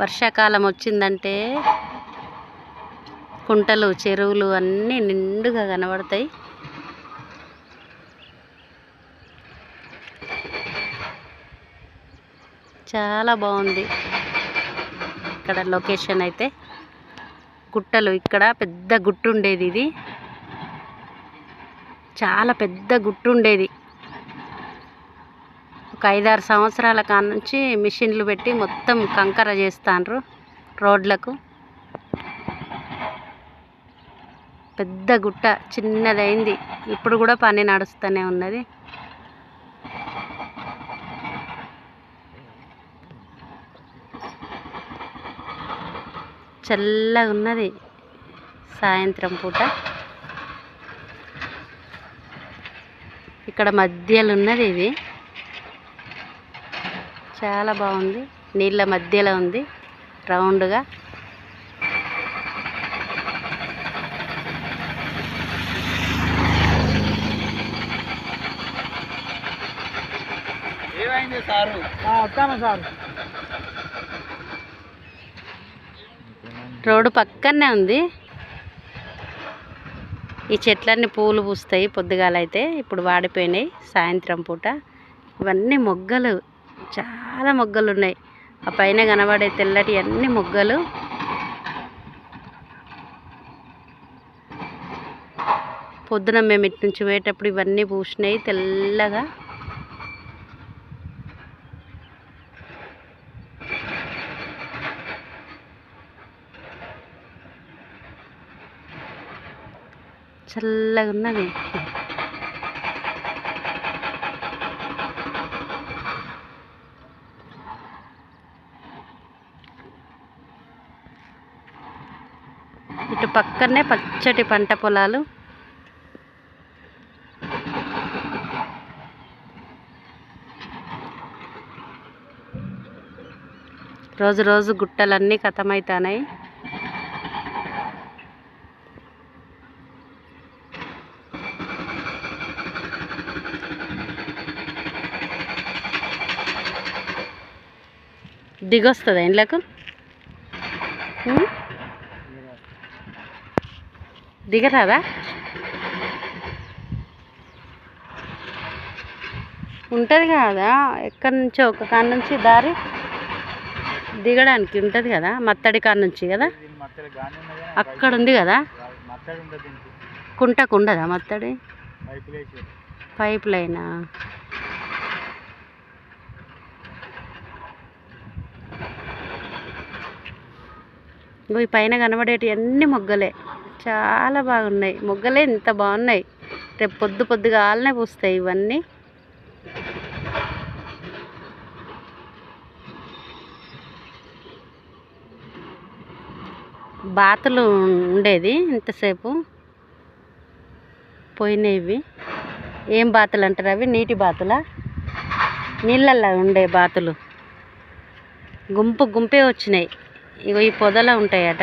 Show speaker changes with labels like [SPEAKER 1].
[SPEAKER 1] వర్షాకాలం వచ్చిందంటే కుంటలు చెరువులు అన్నీ నిండుగా కనబడతాయి. చాలా బాగుంది. ఇక్కడ లొకేషన్ అయితే గుట్టలు ఇక్కడ పెద్ద గుట్టు ఉండేది ఇది. చాలా పెద్ద గుట్టు ఉండేది ఒక ఐదారు సంవత్సరాల కాడ నుంచి మిషన్లు పెట్టి మొత్తం కంకర చేస్తాండ్రు రోడ్లకు. పెద్ద గుట్ట చిన్నదైంది. ఇప్పుడు కూడా పని నడుస్తూనే ఉన్నది. చల్లగా ఉన్నది సాయంత్రం పూట. ఇక్కడ మధ్యలో ఉన్నది ఇది. చాలా బాగుంది. నీళ్ళ మధ్యలో ఉంది. రౌండ్గా.
[SPEAKER 2] ఏమైంది సారు?
[SPEAKER 3] వస్తాను సార్.
[SPEAKER 1] రోడ్డు పక్కనే ఉంది. ఈ చెట్లన్నీ పూలు పూస్తాయి పొద్దుగాలైతే. ఇప్పుడు వాడిపోయినాయి సాయంత్రం పూట. ఇవన్నీ మొగ్గలు. చాలా చాలా మొగ్గలు ఉన్నాయి ఆ పైన కనబడే తెల్లటి అన్ని మొగ్గలు. పొద్దున మేము ఇటు నుంచి పోయేటప్పుడు ఇవన్నీ పూసినాయి తెల్లగా. చల్లగా ఉన్నది. ఇటు పక్కనే పచ్చటి పంట పొలాలు. రోజు రోజు గుట్టలన్నీ కథమవుతున్నాయి దిగొస్తుందా ఇండ్లకు? దిగరాదా? ఉంటుంది కదా ఎక్కడి నుంచో ఒక కాడ నుంచి దారి? దిగడానికి ఉంటుంది కదా మత్తడి కాడ నుంచి కదా? అక్కడ ఉంది కదా? కుంటకు ఉండదా మత్తడి? పైప్ లైనా ఈ పైన కనబడేటి అన్ని మొగ్గలే. చాలా బాగున్నాయి. మొగ్గలే ఇంత బాగున్నాయి. రేపు పొద్దు పొద్దుగా ఆలనే పూస్తాయి ఇవన్నీ. బాతులు ఉండేది ఇంతసేపు. పోయినాయి ఏం బాతులు అంటారు అవి? నీటి బాతుల? నీళ్ళల్లో ఉండే బాతులు. గుంపు గుంపే వచ్చినాయి. ఇగో ఈ పొదలో ఉంటాయట.